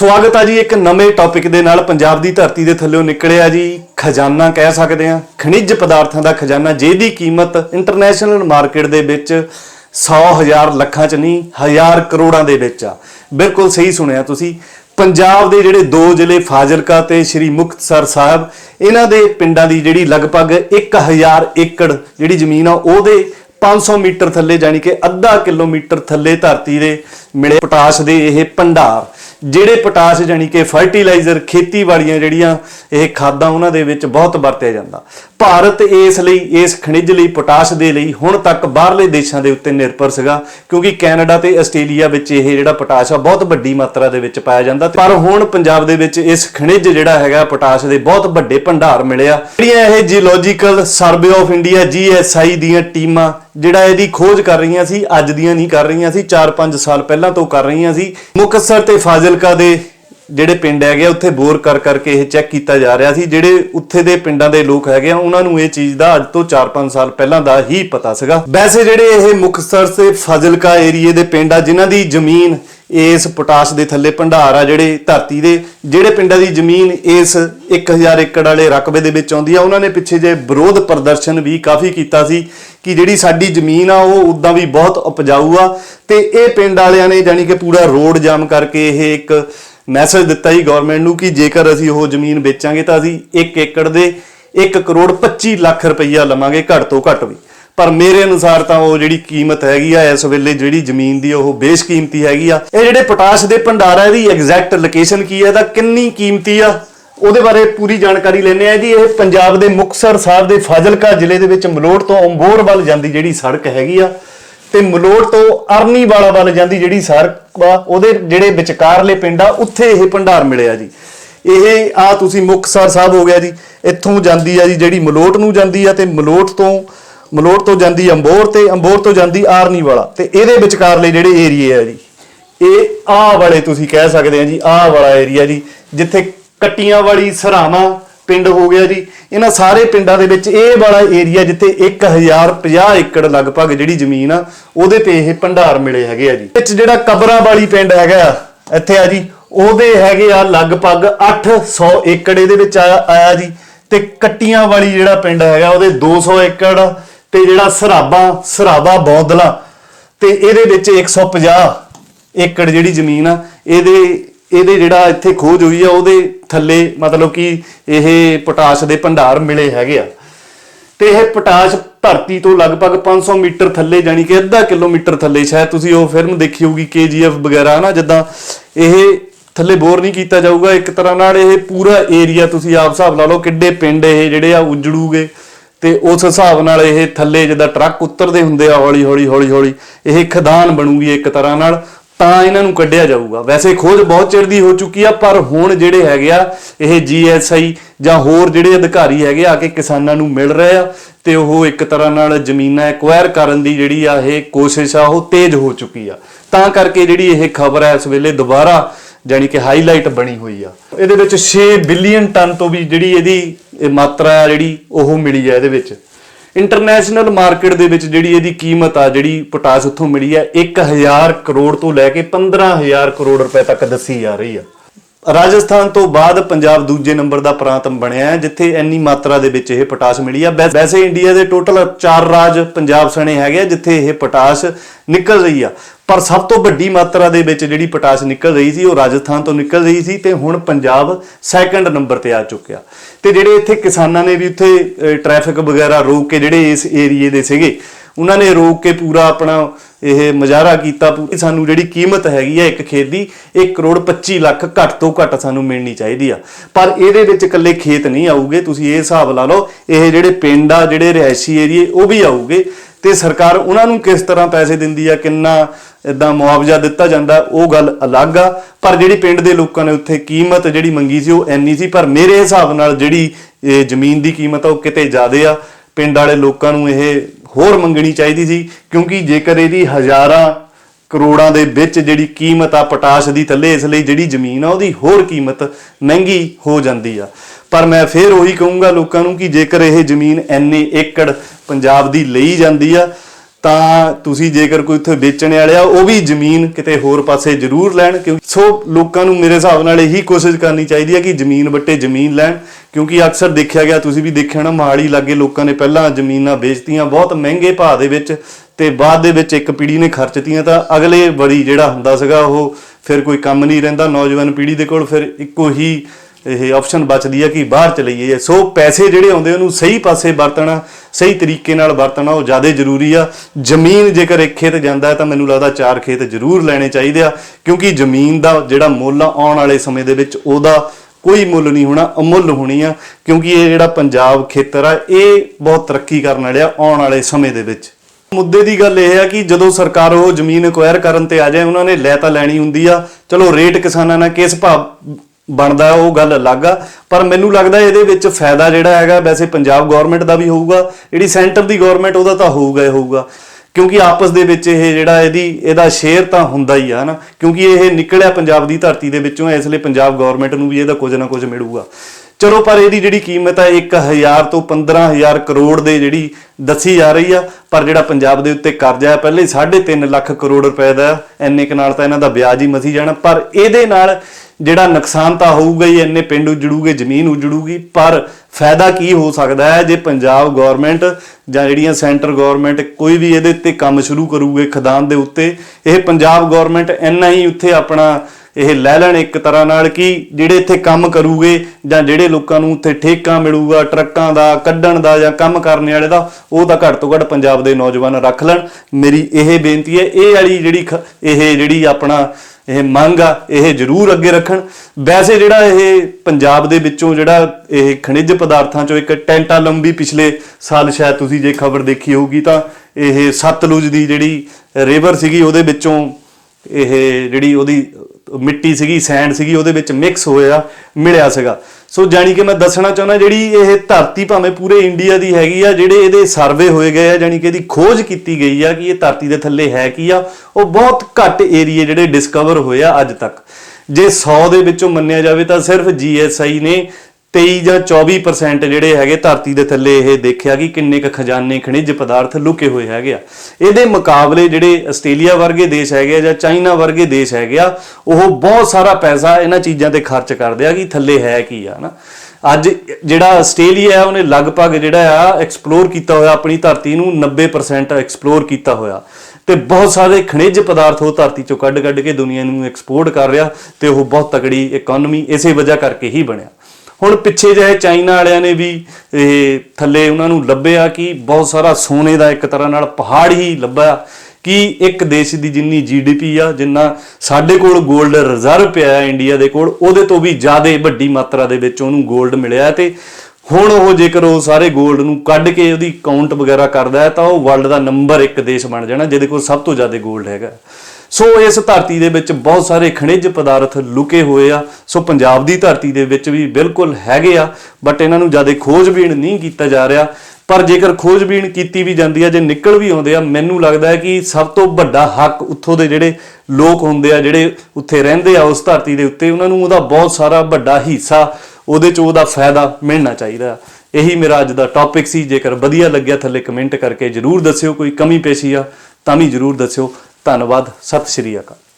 ਸਵਾਗਤ ਆ ਜੀ ਇੱਕ ਨਵੇਂ ਟੌਪਿਕ ਦੇ ਨਾਲ। ਪੰਜਾਬ ਦੀ ਧਰਤੀ ਦੇ ਥੱਲੇੋਂ ਨਿਕਲਿਆ ਜੀ ਖਜ਼ਾਨਾ, ਕਹਿ ਸਕਦੇ ਆ ਖਣਿਜ ਪਦਾਰਥਾਂ ਦਾ ਖਜ਼ਾਨਾ, ਜਿਹਦੀ ਕੀਮਤ ਇੰਟਰਨੈਸ਼ਨਲ ਮਾਰਕੀਟ ਦੇ ਵਿੱਚ 100 ਹਜ਼ਾਰ ਲੱਖਾਂ ਚ ਨਹੀਂ, ਹਜ਼ਾਰ ਕਰੋੜਾਂ ਦੇ ਵਿੱਚ ਆ। ਬਿਲਕੁਲ ਸਹੀ ਸੁਣਿਆ ਤੁਸੀਂ। ਪੰਜਾਬ ਦੇ ਜਿਹੜੇ ਦੋ ਜ਼ਿਲ੍ਹੇ ਫਾਜ਼ਿਲਕਾ ਤੇ ਸ਼੍ਰੀ ਮੁਕਤਸਰ ਸਾਹਿਬ, ਇਹਨਾਂ ਦੇ ਪਿੰਡਾਂ ਦੀ ਜਿਹੜੀ ਲਗਭਗ 1000 ਏਕੜ ਜਿਹੜੀ ਜ਼ਮੀਨ ਆ, ਉਹਦੇ 500 ਮੀਟਰ ਥੱਲੇ ਜਾਨੀ ਕਿ ਅੱਧਾ ਕਿਲੋਮੀਟਰ ਥੱਲੇ ਧਰਤੀ ਦੇ ਮਿਲੇ ਪੋਟਾਸ਼ ਦੇ ਇਹ ਭੰਡਾਰ। ਜਿਹੜੇ ਪੋਟਾਸ਼ ਜਾਨੀ ਕਿ ਫਰਟੀਲਾਈਜ਼ਰ ਖੇਤੀ ਵਾਲੀਆਂ ਜਿਹੜੀਆਂ ਇਹ ਖਾਦਾਂ ਉਹਨਾਂ ਦੇ ਵਿੱਚ ਬਹੁਤ ਵਰਤਿਆ ਜਾਂਦਾ। ਭਾਰਤ ਇਸ ਲਈ, ਇਸ ਖਣਿਜ ਲਈ, ਪੋਟਾਸ਼ ਦੇ ਲਈ ਹੁਣ ਤੱਕ ਬਾਹਰਲੇ ਦੇਸ਼ਾਂ ਦੇ ਉੱਤੇ ਨਿਰਭਰ ਸੀਗਾ, ਕਿਉਂਕਿ ਕੈਨੇਡਾ ਤੇ ਆਸਟ੍ਰੇਲੀਆ ਵਿੱਚ ਇਹ ਜਿਹੜਾ ਪੋਟਾਸ਼ ਆ ਬਹੁਤ ਵੱਡੀ ਮਾਤਰਾ ਦੇ ਵਿੱਚ ਪਾਇਆ ਜਾਂਦਾ ਪਰ ਹੁਣ ਪੰਜਾਬ ਦੇ ਵਿੱਚ ਇਸ ਖਣਿਜ ਜਿਹੜਾ ਹੈਗਾ ਪੋਟਾਸ਼ ਦੇ ਬਹੁਤ ਵੱਡੇ ਭੰਡਾਰ ਮਿਲਿਆ ਜਿਹੜੀਆਂ ਇਹ geological survey of India, GSI ਦੀਆਂ ਟੀਮਾਂ, ਜਿਹੜਾ ਇਹਦੀ ਖੋਜ ਕਰ ਰਹੀਆਂ ਸੀ, ਅੱਜ ਦੀਆਂ ਨਹੀਂ ਕਰ ਰਹੀਆਂ ਸੀ 4-5 ਸਾਲ ਪਹਿਲਾਂ ਤੋਂ ਕਰ ਰਹੀਆਂ ਸੀ, ਮੁਕਤਸਰ ਤੇ ਫਾਜ਼ਿਲ ਦੇ ਜਿਹੜੇ ਪਿੰਡ ਹੈਗੇ ਆ, ਉੱਥੇ ਬੋਰ ਕਰ ਕਰਕੇ ਇਹ ਚੈੱਕ ਕੀਤਾ ਜਾ ਰਿਹਾ ਸੀ। ਜਿਹੜੇ ਉੱਥੇ ਦੇ ਪਿੰਡਾਂ ਦੇ ਲੋਕ ਹੈਗੇ ਆ ਉਹਨਾਂ ਨੂੰ ਇਹ ਚੀਜ਼ ਦਾ ਅੱਜ ਤੋਂ 4-5 ਸਾਲ ਪਹਿਲਾਂ ਦਾ ਹੀ ਪਤਾ ਸੀਗਾ। ਵੈਸੇ ਜਿਹੜੇ ਇਹ ਮੁਕਤਸਰ ਤੇ ਫਾਜ਼ਿਲਕਾ ਏਰੀਏ ਦੇ ਪਿੰਡ ਆ ਜਿਨ੍ਹਾਂ ਦੀ ਜ਼ਮੀਨ ਇਸ ਪੋਟਾਸ਼ ਦੇ ਥੱਲੇ ਭੰਡਾਰ ਆ ਜਿਹੜੇ ਧਰਤੀ ਦੇ ਜਿਹੜੇ ਪਿੰਡਾਂ ਦੀ ਜ਼ਮੀਨ ਇਸ 1000 ਏਕੜ ਵਾਲੇ ਰਕਬੇ ਦੇ ਵਿੱਚ ਆਉਂਦੀ ਆ ਉਹਨਾਂ ਨੇ ਪਿੱਛੇ ਜੇ ਵਿਰੋਧ ਪ੍ਰਦਰਸ਼ਨ ਵੀ ਕਾਫੀ ਕੀਤਾ ਸੀ ਕਿ ਜਿਹੜੀ ਸਾਡੀ ਜ਼ਮੀਨ ਆ ਉਹ ਉਦਾਂ ਵੀ ਬਹੁਤ ਉਪਜਾਊ ਆ। ਤੇ ਇਹ ਪਿੰਡ ਵਾਲਿਆਂ ਨੇ ਜਾਨੀ ਕਿ ਪੂਰਾ ਰੋਡ ਜਾਮ ਕਰਕੇ ਇਹ ਇੱਕ ਮੈਸੇਜ ਦਿੱਤਾ ਜੀ ਗਵਰਨਮੈਂਟ ਨੂੰ ਕਿ ਜੇਕਰ ਅਸੀਂ ਉਹ ਜ਼ਮੀਨ ਵੇਚਾਂਗੇ ਤਾਂ ਅਸੀਂ 1 ਏਕੜ ਦੇ 1 ਕਰੋੜ 25 ਲੱਖ ਰੁਪਈਆ ਲਵਾਂਗੇ ਘੱਟ ਤੋਂ ਘੱਟ ਵੀ। ਪਰ ਮੇਰੇ ਅਨੁਸਾਰ ਤਾਂ ਉਹ ਜਿਹੜੀ ਕੀਮਤ ਹੈਗੀ ਆ, ਇਸ ਵੇਲੇ ਜਿਹੜੀ ਜ਼ਮੀਨ ਦੀ ਉਹ ਬੇਸ਼ਕੀਮਤੀ ਹੈਗੀ ਆ। ਇਹ ਜਿਹੜੇ ਪੋਟਾਸ਼ ਦੇ ਭੰਡਾਰਾ, ਇਹਦੀ ਐਗਜ਼ੈਕਟ ਲੋਕੇਸ਼ਨ ਕੀ ਹੈ ਇਹਦਾ ਕਿੰਨੀ ਕੀਮਤੀ ਆ, ਉਹਦੇ ਬਾਰੇ ਪੂਰੀ ਜਾਣਕਾਰੀ ਲੈਣੇ ਆ ਜੀ। ਇਹ ਪੰਜਾਬ ਦੇ ਮੁਕਤਸਰ ਸਾਹਿਬ ਦੇ ਫਾਜ਼ਿਲਕਾ ਜ਼ਿਲ੍ਹੇ ਦੇ ਵਿੱਚ ਮਲੋੜ ਤੋਂ ਅੰਬੋਰ ਵੱਲ ਜਾਂਦੀ ਜਿਹੜੀ ਸੜਕ ਹੈਗੀ ਆ। ਤੇ ਮਲੋੜ ਤੋਂ ਅਰਨੀ ਵਾਲਾ ਵੱਲ ਜਾਂਦੀ ਜਿਹੜੀ ਸੜਕ ਆ ਉਹਦੇ ਜਿਹੜੇ ਵਿਚਕਾਰਲੇ ਪਿੰਡ ਆ, ਉੱਥੇ ਇਹ ਭੰਡਾਰ ਮਿਲਿਆ ਜੀ। ਇਹ ਆ ਤੁਸੀਂ ਮੁਕਤਸਰ ਸਾਹਿਬ ਹੋ ਗਿਆ ਜੀ, ਇੱਥੋਂ ਜਾਂਦੀ ਆ ਜੀ ਜਿਹੜੀ ਮਲੋਟ ਨੂੰ ਜਾਂਦੀ ਆ ਤੇ ਮਲੋਟ ਤੋਂ ਮਲੋਟ ਤੋਂ ਜਾਂਦੀ ਅੰਬੋਰ ਤੇ ਅੰਬੋਰ ਤੋਂ ਜਾਂਦੀ ਆਰਨੀ ਵਾਲਾ। ਤੇ ਇਹਦੇ ਵਿਚਕਾਰਲੇ ਜਿਹੜੇ ਏਰੀਏ ਆ ਜੀ, ਇਹ ਆ ਵਾਲੇ ਤੁਸੀਂ ਕਹਿ ਸਕਦੇ ਆ ਜੀ, ਆ ਵਾਲਾ ਏਰੀਆ ਜੀ, ਜਿੱਥੇ ਕੱਟੀਆਂ ਵਾਲੀ ਸਰਾਵਾਂ ਪਿੰਡ ਹੋ ਗਿਆ ਜੀ। ਇਹਨਾਂ ਸਾਰੇ ਪਿੰਡਾਂ ਦੇ ਵਿੱਚ ਇਹ ਵਾਲਾ ਏਰੀਆ ਜਿੱਥੇ 1050 ਏਕੜ ਲਗਭਗ ਜਿਹੜੀ ਜ਼ਮੀਨ ਆ ਉਹਦੇ ਤੇ ਇਹ ਭੰਡਾਰ ਮਿਲੇ ਹੈਗੇ ਆ ਜੀ। ਵਿੱਚ ਜਿਹੜਾ ਕਬਰਾਂ ਵਾਲੀ ਪਿੰਡ ਹੈਗਾ ਆ, ਇੱਥੇ ਆ ਜੀ ਉਹਦੇ ਹੈਗੇ ਆ ਲਗਭਗ 800 ਏਕੜ ਇਹਦੇ ਵਿੱਚ ਆਇਆ ਆਇਆ ਜੀ। ਤੇ ਕੱਟੀਆਂ ਵਾਲੀ ਜਿਹੜਾ ਪਿੰਡ ਹੈਗਾ ਉਹਦੇ 200 ਏਕੜ ਤੇ ਜਿਹੜਾ ਸਰਾਬਾ ਸਰਾਬਾ ਬੌਦਲਾ ਤੇ ਇਹਦੇ ਵਿੱਚ 150 ਏਕੜ ਜਿਹੜੀ ਜ਼ਮੀਨ ਆ ਇਹਦੇ ਇਹਦੇ ਜਿਹੜਾ ਇੱਥੇ ਖੋਜ ਹੋਈ ਆ ਉਹਦੇ ਥੱਲੇ ਮਤਲਬ ਕਿ ਇਹ ਪੋਟਾਸ਼ ਦੇ ਭੰਡਾਰ ਮਿਲੇ ਹੈਗੇ ਆ। ਤੇ ਇਹ ਪੋਟਾਸ਼ ਧਰਤੀ ਤੋਂ ਲਗਭਗ 500 ਮੀਟਰ ਥੱਲੇ ਜਾਨੀ ਕਿ ਅੱਧਾ ਕਿਲੋਮੀਟਰ ਥੱਲੇ, ਸ਼ਾਇਦ ਤੁਸੀਂ ਉਹ ਫਿਲਮ ਦੇਖੀ ਹੋਊਗੀ KGF ਵਗੈਰਾ ਨਾ ਜਿੱਦਾਂ ਇਹ ਥੱਲੇ ਬੋਰ ਨਹੀਂ ਕੀਤਾ ਜਾਊਗਾ, ਇੱਕ ਤਰ੍ਹਾਂ ਨਾਲ ਇਹ ਪੂਰਾ ਏਰੀਆ ਤੁਸੀਂ ਆਪ ਹਿਸਾਬ ਲਾ ਲਓ ਕਿੱਡੇ ਪਿੰਡ ਇਹ ਜਿਹੜੇ ਆ ਉਜੜੂਗੇ, ਤੇ ਉਸ ਹਿਸਾਬ ਨਾਲ ਇਹ ਥੱਲੇ ਜਿੱਦਾਂ ਟਰੱਕ ਉਤਰਦੇ ਹੁੰਦੇ ਆ ਹੌਲੀ ਹੌਲੀ ਹੌਲੀ ਹੌਲੀ ਇਹ ਖਦਾਨ ਬਣੂਗੀ ਇੱਕ ਤਰ੍ਹਾਂ ਨਾਲ। ਤਾਂ ਇਹਨਾਂ ਨੂੰ ਕੱਢਿਆ ਜਾਊਗਾ। ਵੈਸੇ ਖੋਜ ਬਹੁਤ ਚਿਰ ਦੀ ਹੋ ਚੁੱਕੀ ਆ, ਪਰ ਹੁਣ ਜਿਹੜੇ ਹੈਗੇ ਆ, ਇਹ ਜੀਐਸਆਈ ਜਾਂ ਹੋਰ ਜਿਹੜੇ ਅਧਿਕਾਰੀ ਹੈਗੇ ਆ ਕੇ ਕਿਸਾਨਾਂ ਨੂੰ ਮਿਲ ਰਹੇ ਆ ਤੇ ਉਹ ਇੱਕ ਤਰ੍ਹਾਂ ਨਾਲ ਜ਼ਮੀਨਾਂ ਐਕਵਾਇਰ ਕਰਨ ਦੀ ਜਿਹੜੀ ਆ, ਇਹ ਕੋਸ਼ਿਸ਼ ਆ, ਉਹ ਤੇਜ਼ ਹੋ ਚੁੱਕੀ ਆ। ਤਾਂ ਕਰਕੇ ਜਿਹੜੀ ਇਹ ਖਬਰ ਹੈ ਇਸ ਵੇਲੇ ਦੁਬਾਰਾ ਜਾਨੀ ਕਿ ਹਾਈਲਾਈਟ ਬਣੀ ਹੋਈ ਆ। ਇਹਦੇ ਵਿੱਚ 6 ਬਿਲੀਅਨ ਟਨ ਤੋਂ ਵੀ ਜਿਹੜੀ ਇਹਦੀ ਮਾਤਰਾ ਆ, ਜਿਹੜੀ ਉਹ ਮਿਲੀ ਆ ਇਹਦੇ ਵਿੱਚ। ਇੰਟਰਨੈਸ਼ਨਲ ਮਾਰਕੀਟ ਦੇ ਵਿੱਚ ਜਿਹੜੀ ਇਹਦੀ ਕੀਮਤ ਆ, ਜਿਹੜੀ ਪੋਟਾਸ਼ ਉੱਥੋਂ ਮਿਲੀ ਆ 1000 ਕਰੋੜ ਤੋਂ ਲੈ ਕੇ 15000 ਕਰੋੜ ਰੁਪਏ ਤੱਕ ਦੱਸੀ ਜਾ ਰਹੀ ਆ। ਰਾਜਸਥਾਨ ਤੋਂ ਬਾਅਦ ਪੰਜਾਬ ਦੂਜੇ ਨੰਬਰ ਦਾ ਪ੍ਰਾਂਤ ਬਣਿਆ ਜਿੱਥੇ ਇੰਨੀ ਮਾਤਰਾ ਦੇ ਵਿੱਚ ਇਹ ਪੋਟਾਸ਼ ਮਿਲੀ ਆ। ਵੈਸ- ਵੈਸੇ ਇੰਡੀਆ ਦੇ ਟੋਟਲ 4 ਰਾਜ ਪੰਜਾਬ ਸਣੇ ਹੈਗੇ ਆ, ਜਿੱਥੇ ਇਹ ਪੋਟਾਸ਼ ਨਿਕਲ ਰਹੀ ਆ। ਪਰ ਸਭ ਤੋਂ ਵੱਡੀ ਮਾਤਰਾ ਦੇ ਵਿੱਚ ਜਿਹੜੀ ਪੋਟਾਸ਼ ਨਿਕਲ ਰਹੀ ਸੀ, ਉਹ ਰਾਜਸਥਾਨ ਤੋਂ ਨਿਕਲ ਰਹੀ ਸੀ ਤੇ ਹੁਣ ਪੰਜਾਬ ਸੈਕੰਡ ਨੰਬਰ ਤੇ ਆ ਚੁੱਕਿਆ। ਤੇ ਜਿਹੜੇ ਇੱਥੇ ਕਿਸਾਨਾਂ ਨੇ ਵੀ ਉੱਥੇ ਟ੍ਰੈਫਿਕ ਵਗੈਰਾ ਰੋਕ ਕੇ ਜਿਹੜੇ ਇਸ ਏਰੀਏ ਦੇ ਸੀਗੇ ਉਹਨਾਂ ਨੇ ਰੋਕ ਕੇ ਪੂਰਾ ਆਪਣਾ ਇਹ ਮੁਜ਼ਾਹਰਾ ਕੀਤਾ ਸਾਨੂੰ ਜਿਹੜੀ ਕੀਮਤ ਹੈਗੀ ਆ ਇੱਕ ਖੇਤ ਦੀ 1 ਕਰੋੜ 25 ਲੱਖ ਘੱਟ ਤੋਂ ਘੱਟ ਸਾਨੂੰ ਮਿਲਣੀ ਚਾਹੀਦੀ ਆ। ਪਰ ਇਹਦੇ ਵਿੱਚ ਇਕੱਲੇ ਖੇਤ ਨਹੀਂ ਆਊਗੇ, ਤੁਸੀਂ ਇਹ ਹਿਸਾਬ ਲਾ ਲਓ, ਇਹ ਜਿਹੜੇ ਪਿੰਡ ਆ, ਜਿਹੜੇ ਰਿਹਾਇਸ਼ੀ ਏਰੀਏ, ਉਹ ਵੀ ਆਊਗੇ। ਤੇ ਸਰਕਾਰ ਉਹਨਾਂ ਨੂੰ ਕਿਸ ਤਰ੍ਹਾਂ ਪੈਸੇ ਦਿੰਦੀ ਆ, ਕਿੰਨਾ ਇਦਾਂ ਮੁਆਵਜ਼ਾ ਦਿੱਤਾ ਜਾਂਦਾ, ਉਹ ਗੱਲ ਅਲੱਗ ਆ। ਪਰ ਜਿਹੜੀ ਪਿੰਡ ਦੇ ਲੋਕਾਂ ਨੇ ਉੱਥੇ ਕੀਮਤ ਜਿਹੜੀ ਮੰਗੀ ਸੀ, ਉਹ ਐਨੀ ਸੀ। ਪਰ ਮੇਰੇ ਹਿਸਾਬ ਨਾਲ ਜਿਹੜੀ ਇਹ ਜ਼ਮੀਨ ਦੀ ਕੀਮਤ ਆ, ਉਹ ਕਿਤੇ ਜ਼ਿਆਦਾ ਆ। ਪਿੰਡ ਵਾਲੇ ਲੋਕਾਂ ਨੂੰ ਇਹ ਹੋਰ ਮੰਗਣੀ ਚਾਹੀਦੀ ਸੀ, ਕਿਉਂਕਿ ਜੇਕਰ ਇਹਦੀ ਹਜ਼ਾਰਾਂ ਕਰੋੜਾਂ ਦੇ ਵਿੱਚ ਜਿਹੜੀ ਕੀਮਤ ਆ ਪੋਟਾਸ਼ ਦੀ ਥੱਲੇ, ਇਸ ਲਈ ਜਿਹੜੀ ਜ਼ਮੀਨ ਆ ਉਹਦੀ ਹੋਰ ਕੀਮਤ ਮਹਿੰਗੀ ਹੋ ਜਾਂਦੀ ਆ। ਪਰ ਮੈਂ ਫੇਰ ਉਹੀ ਕਹੂੰਗਾ ਲੋਕਾਂ ਨੂੰ ਕਿ ਜੇਕਰ ਇਹ ਜ਼ਮੀਨ ਐਨੇ ਏਕੜ ਪੰਜਾਬ ਦੀ ਲਈ ਜਾਂਦੀ ਆ ਤਾਂ ਤੁਸੀਂ ਜੇਕਰ ਕੋਈ ਉੱਥੇ ਵੇਚਣ ਵਾਲੇ ਆ, ਉਹ ਵੀ ਜ਼ਮੀਨ ਕਿਤੇ ਹੋਰ ਪਾਸੇ ਜ਼ਰੂਰ ਲੈਣ, ਕਿਉਂਕਿ ਸੋ ਲੋਕਾਂ ਨੂੰ ਮੇਰੇ ਹਿਸਾਬ ਨਾਲ ਇਹੀ ਕੋਸ਼ਿਸ਼ ਕਰਨੀ ਚਾਹੀਦੀ ਹੈ ਕਿ ਜ਼ਮੀਨ ਵੱਟੇ ਜ਼ਮੀਨ ਲੈਣ, ਕਿਉਂਕਿ ਅਕਸਰ ਦੇਖਿਆ ਗਿਆ, ਤੁਸੀਂ ਵੀ ਦੇਖਿਆ ਨਾ ਮਹਾਲੀ ਲਾਗੇ ਲੋਕਾਂ ਨੇ ਪਹਿਲਾਂ ਜ਼ਮੀਨਾਂ ਵੇਚਤੀਆਂ, ਬਹੁਤ ਮਹਿੰਗੇ ਭਾਅ ਦੇ ਵਿੱਚ ਤੇ ਬਾਅਦ ਦੇ ਵਿੱਚ ਇੱਕ ਪੀੜ੍ਹੀ ਨੇ ਖਰਚਤੀਆਂ, ਤਾਂ ਅਗਲੇ ਬੜੀ ਜਿਹੜਾ ਹੁੰਦਾ ਸੀਗਾ, ਉਹ ਫਿਰ ਕੋਈ ਕੰਮ ਨਹੀਂ ਰਹਿੰਦਾ, ਨੌਜਵਾਨ ਪੀੜ੍ਹੀ ਦੇ ਕੋਲ ਫਿਰ ਇੱਕੋ ਹੀ ਇਹ ਆਪਸ਼ਨ ਬਚਦੀ ਹੈ ਕਿ ਬਾਹਰ ਚਲੇ ਜਾਈਏ। ਸੋ ਪੈਸੇ ਜਿਹੜੇ ਆਉਂਦੇ ਉਹਨੂੰ ਸਹੀ ਪਾਸੇ ਵਰਤਣਾ, ਸਹੀ ਤਰੀਕੇ ਨਾਲ ਵਰਤਣਾ, ਉਹ ਜ਼ਿਆਦਾ ਜ਼ਰੂਰੀ ਆ। ਜ਼ਮੀਨ ਜੇਕਰ ਇੱਕ ਖੇਤ ਜਾਂਦਾ ਤਾਂ ਮੈਨੂੰ ਲੱਗਦਾ ਚਾਰ ਖੇਤ ਜ਼ਰੂਰ ਲੈਣੇ ਚਾਹੀਦੇ ਆ। ਕਿਉਂਕਿ ਜ਼ਮੀਨ ਦਾ ਜਿਹੜਾ ਮੁੱਲ ਆ ਆਉਣ ਵਾਲੇ ਸਮੇਂ ਦੇ ਵਿੱਚ, ਉਹਦਾ ਕੋਈ ਮੁੱਲ ਨਹੀਂ ਹੋਣਾ, ਅਮੁੱਲ ਹੋਣੀ ਆ। ਕਿਉਂਕਿ ਇਹ ਜਿਹੜਾ ਪੰਜਾਬ ਖੇਤਰ ਆ, ਇਹ ਬਹੁਤ ਤਰੱਕੀ ਕਰਨ ਵਾਲਿਆ ਆਉਣ ਵਾਲੇ ਸਮੇਂ ਦੇ ਵਿੱਚ। ਮੁੱਦੇ ਦੀ ਗੱਲ ਇਹ ਹੈ ਕਿ ਜਦੋਂ ਸਰਕਾਰ ਉਹ ਜ਼ਮੀਨ ਐਕਵਾਇਰ ਕਰਨ ਤੇ ਆ ਜਾਏ, ਉਹਨਾਂ ਨੇ ਲੈ ਤਾਂ ਲੈਣੀ ਹੁੰਦੀ ਆ। ਚਲੋ, ਰੇਟ ਕਿਸਾਨਾਂ ਨਾਲ ਕਿਸ ਭਾਅ ਬਣਦਾ ਉਹ ਗੱਲ ਅਲੱਗ ਆ। ਪਰ ਮੈਨੂੰ ਲੱਗਦਾ ਇਹਦੇ ਵਿੱਚ ਫਾਇਦਾ ਜਿਹੜਾ ਹੈਗਾ, ਵੈਸੇ ਪੰਜਾਬ ਗਵਰਨਮੈਂਟ ਦਾ ਵੀ ਹੋਊਗਾ, ਜਿਹੜੀ ਸੈਂਟਰ ਦੀ ਗਵਰਨਮੈਂਟ ਉਹਦਾ ਤਾਂ ਹੋਊਗਾ ਹੀ ਹੋਊਗਾ। ਕਿਉਂਕਿ ਆਪਸ ਦੇ ਵਿੱਚ ਇਹ ਜਿਹੜਾ ਇਹਦੀ, ਇਹਦਾ ਸ਼ੇਅਰ ਤਾਂ ਹੁੰਦਾ ਹੀ ਆ ਨਾ ਕਿਉਂਕਿ ਇਹ ਨਿਕਲਿਆ ਪੰਜਾਬ ਦੀ ਧਰਤੀ ਦੇ ਵਿੱਚੋਂ, ਇਸ ਲਈ ਪੰਜਾਬ ਗਵਰਨਮੈਂਟ ਨੂੰ ਵੀ ਇਹਦਾ ਕੁਝ ਨਾ ਕੁਝ ਮਿਲੂਗਾ। ਚਲੋ, ਪਰ ਇਹਦੀ ਜਿਹੜੀ ਕੀਮਤ ਹੈ 1000 ਤੋਂ 15000 ਕਰੋੜ ਦੇ ਜਿਹੜੀ ਦੱਸੀ ਜਾ ਰਹੀ ਆ, ਪਰ ਜਿਹੜਾ ਪੰਜਾਬ ਦੇ ਉੱਤੇ ਕਰਜ਼ਾ ਹੈ, ਪਹਿਲੇ 3.5 ਲੱਖ ਕਰੋੜ ਰੁਪਏ ਦਾ ਇੰਨੇ ਕੁ ਨਾਲ ਤਾਂ ਇਹਨਾਂ ਦਾ ਵਿਆਜ ਹੀ ਮਸੀ ਜਾਣਾ। ਪਰ ਇਹਦੇ ਨਾਲ ਜਿਹੜਾ ਨੁਕਸਾਨ ਤਾਂ ਹੋਊਗਾ ਹੀ, ਇੰਨੇ ਪਿੰਡ ਉਜੜੂਗੇ, ਜ਼ਮੀਨ ਉਜੜੂਗੀ, ਪਰ ਫਾਇਦਾ ਕੀ ਹੋ ਸਕਦਾ ਹੈ ਜੇ ਪੰਜਾਬ ਗਵਰਨਮੈਂਟ ਜਾਂ ਜਿਹੜੀਆਂ ਸੈਂਟਰ ਗਵਰਨਮੈਂਟ ਕੋਈ ਵੀ ਇਹਦੇ ਉੱਤੇ ਕੰਮ ਸ਼ੁਰੂ ਕਰੂਗੇ ਖਦਾਨ ਦੇ ਉੱਤੇ, ਇਹ ਪੰਜਾਬ ਗਵਰਨਮੈਂਟ ਇੰਨਾ ਹੀ ਉੱਥੇ ਆਪਣਾ ਇਹ ਲੈ ਲੈਣ ਇੱਕ ਤਰ੍ਹਾਂ ਨਾਲ ਕਿ ਜਿਹੜੇ ਇੱਥੇ ਕੰਮ ਕਰੂਗੇ ਜਾਂ ਜਿਹੜੇ ਲੋਕਾਂ ਨੂੰ ਉੱਥੇ ਠੇਕਾ ਮਿਲੂਗਾ, ਟਰੱਕਾਂ ਦਾ, ਕੱਢਣ ਦਾ ਜਾਂ ਕੰਮ ਕਰਨ ਵਾਲੇ ਦਾ, ਉਹ ਤਾਂ ਘੱਟ ਤੋਂ ਘੱਟ ਪੰਜਾਬ ਦੇ ਨੌਜਵਾਨ ਰੱਖ ਲੈਣ। ਮੇਰੀ ਇਹ ਬੇਨਤੀ ਹੈ, ਇਹ ਵਾਲੀ ਜਿਹੜੀ ਖ- ਇਹ ਜਿਹੜੀ ਆਪਣਾ ਇਹ ਮੰਗ ਆ, ਇਹ ਜ਼ਰੂਰ ਅੱਗੇ ਰੱਖਣ। ਵੈਸੇ ਜਿਹੜਾ ਇਹ ਪੰਜਾਬ ਦੇ ਵਿੱਚੋਂ ਜਿਹੜਾ ਇਹ ਖਣਿਜ ਪਦਾਰਥਾਂ ਚੋਂ ਇੱਕ ਟੈਂਟਾ ਲੰਬੀ ਪਿਛਲੇ ਸਾਲ ਸ਼ਾਇਦ ਤੁਸੀਂ ਜੇ ਖਬਰ ਦੇਖੀ ਹੋਊਗੀ ਤਾਂ ਇਹ ਸਤਲੁਜ ਦੀ ਜਿਹੜੀ ਰਿਵਰ ਸੀਗੀ, ਉਹਦੇ ਵਿੱਚੋਂ ਇਹ ਜਿਹੜੀ ਉਹਦੀ ਮਿੱਟੀ ਸੀਗੀ, ਸੈਂਡ ਸੀਗੀ, ਉਹਦੇ ਵਿੱਚ ਮਿਕਸ ਹੋਇਆ, ਮਿਲਿਆ ਸੀਗਾ। ਸੋ ਜਾਣੀ ਕਿ ਮੈਂ ਦੱਸਣਾ ਚਾਹੁੰਦਾ ਜਿਹੜੀ ਇਹ ਧਰਤੀ ਭਾਵੇਂ ਪੂਰੇ ਇੰਡੀਆ ਦੀ ਹੈਗੀ ਆ, ਜਿਹੜੇ ਇਹਦੇ ਸਰਵੇ ਹੋਏ ਗਏ ਆ, ਜਾਣੀ ਕਿ ਇਹਦੀ ਖੋਜ ਕੀਤੀ ਗਈ ਆ ਕਿ ਇਹ ਧਰਤੀ ਦੇ ਥੱਲੇ ਹੈ ਕੀ ਆ, ਉਹ ਬਹੁਤ ਘੱਟ ਏਰੀਏ ਜਿਹੜੇ ਡਿਸਕਵਰ ਹੋਏ ਆ ਅੱਜ ਤੱਕ। ਜੇ 100 ਦੇ ਵਿੱਚੋਂ ਮੰਨਿਆ ਜਾਵੇ ਤਾਂ ਸਿਰਫ ਜੀਐਸਆਈ ਨੇ 23 ਜਾਂ 24% ਜਿਹੜੇ ਹੈਗੇ ਧਰਤੀ ਦੇ ਥੱਲੇ ਇਹ ਦੇਖਿਆ ਕਿ ਕਿੰਨੇ ਕ ਖਜ਼ਾਨੇ ਖਣਿਜ ਪਦਾਰਥ ਲੁਕੇ ਹੋਏ ਹੈਗੇ ਆ। ਇਹਦੇ ਮੁਕਾਬਲੇ ਜਿਹੜੇ ਆਸਟ੍ਰੇਲੀਆ ਵਰਗੇ ਦੇਸ਼ ਹੈਗੇ ਆ ਜਾਂ ਚਾਈਨਾ ਵਰਗੇ ਦੇਸ਼ ਹੈਗੇ ਆ, ਉਹ ਬਹੁਤ ਸਾਰਾ ਪੈਸਾ ਇਹਨਾਂ ਚੀਜ਼ਾਂ ਤੇ ਖਰਚ ਕਰਦੇ ਆ ਕਿ ਥੱਲੇ ਹੈ ਕੀ ਆ ਨਾ ਅੱਜ ਜਿਹੜਾ ਆਸਟ੍ਰੇਲੀਆ ਹੈ ਉਹਨੇ ਲਗਭਗ ਜਿਹੜਾ ਆ ਐਕਸਪਲੋਰ ਕੀਤਾ ਹੋਇਆ, ਆਪਣੀ ਧਰਤੀ ਨੂੰ 90% ਐਕਸਪਲੋਰ ਕੀਤਾ ਹੋਇਆ। ਤੇ ਬਹੁਤ ਸਾਰੇ ਖਣਿਜ ਪਦਾਰਥ ਉਹ ਧਰਤੀ ਚੋਂ ਕੱਢ-ਕੱਢ ਕੇ ਦੁਨੀਆ ਨੂੰ ਐਕਸਪੋਰਟ ਕਰ ਰਿਹਾ ਤੇ ਉਹ ਬਹੁਤ ਤਕੜੀ ਇਕਨੋਮੀ ਇਸੇ ਵਜ੍ਹਾ ਕਰਕੇ ਹੀ ਬਣਿਆ। ਹੁਣ ਪਿੱਛੇ ਜਿਹੇ ਚਾਈਨਾ ਵਾਲਿਆਂ ਨੇ ਵੀ ਇਹ ਥੱਲੇ ਉਹਨਾਂ ਨੂੰ ਲੱਭਿਆ ਕਿ ਬਹੁਤ ਸਾਰਾ ਸੋਨੇ ਦਾ ਇੱਕ ਤਰ੍ਹਾਂ ਨਾਲ ਪਹਾੜ ਹੀ ਲੱਭਿਆ ਕਿ ਇੱਕ ਦੇਸ਼ ਦੀ ਜਿੰਨੀ ਜੀਡੀਪੀ ਆ, ਜਿੰਨਾ ਸਾਡੇ ਕੋਲ 골ਡ ਰਿਜ਼ਰਵ ਪਿਆ ਇੰਡੀਆ ਦੇ ਕੋਲ, ਉਹਦੇ ਤੋਂ ਵੀ ਜ਼ਿਆਦਾ ਵੱਡੀ ਮਾਤਰਾ ਦੇ ਵਿੱਚ ਉਹਨੂੰ 골ਡ ਮਿਲਿਆ ਹੈ ਤੇ ਹੁਣ ਉਹ ਜੇਕਰ ਉਹ ਸਾਰੇ 골ਡ ਨੂੰ ਕੱਢ ਕੇ ਉਹਦੀ ਕਾਊਂਟ ਵਗੈਰਾ ਕਰਦਾ ਹੈ, ਤਾਂ ਉਹ ਵਰਲਡ ਦਾ ਨੰਬਰ 1 ਦੇਸ਼ ਬਣ ਜਾਣਾ, ਜਿਹਦੇ ਕੋਲ ਸਭ ਤੋਂ ਜ਼ਿਆਦਾ 골ਡ ਹੈਗਾ। ਸੋ ਇਸ ਧਰਤੀ ਦੇ ਵਿੱਚ ਬਹੁਤ ਸਾਰੇ ਖਣਿਜ ਪਦਾਰਥ ਲੁਕੇ ਹੋਏ ਆ। ਸੋ ਪੰਜਾਬ ਦੀ ਧਰਤੀ ਦੇ ਵਿੱਚ ਵੀ ਬਿਲਕੁਲ ਹੈਗੇ ਆ ਬਟ ਇਹਨਾਂ ਨੂੰ ਜ਼ਿਆਦਾ ਖੋਜਬੀਨ ਨਹੀਂ ਕੀਤਾ ਜਾ ਰਿਹਾ। ਪਰ ਜੇਕਰ ਖੋਜਬੀਨ ਕੀਤੀ ਵੀ ਜਾਂਦੀ ਆ, ਜੇ ਨਿਕਲ ਵੀ ਆਉਂਦੇ ਆ, ਮੈਨੂੰ ਲੱਗਦਾ ਹੈ ਕਿ ਸਭ ਤੋਂ ਵੱਡਾ ਹੱਕ ਉੱਥੋਂ ਦੇ ਜਿਹੜੇ ਲੋਕ ਹੁੰਦੇ ਆ, ਜਿਹੜੇ ਉੱਥੇ ਰਹਿੰਦੇ ਆ ਉਸ ਧਰਤੀ ਦੇ ਉੱਤੇ, ਉਹਨਾਂ ਨੂੰ ਉਹਦਾ ਬਹੁਤ ਸਾਰਾ ਵੱਡਾ ਹਿੱਸਾ ਉਹਦੇ ਚ ਉਹਦਾ ਫਾਇਦਾ ਮਿਲਣਾ ਚਾਹੀਦਾ। ਇਹੀ ਮੇਰਾ ਅੱਜ ਦਾ ਟੌਪਿਕ ਸੀ। ਜੇਕਰ ਵਧੀਆ ਲੱਗਿਆ ਥੱਲੇ ਕਮੈਂਟ ਕਰਕੇ ਜਰੂਰ ਦੱਸਿਓ। ਕੋਈ ਕਮੀ ਪੇਸ਼ੀ ਆ ਤਾਂ ਵੀ ਜਰੂਰ ਦੱਸਿਓ। ਧੰਨਵਾਦ। ਸਤਿ ਸ਼੍ਰੀ ਅਕਾਲ।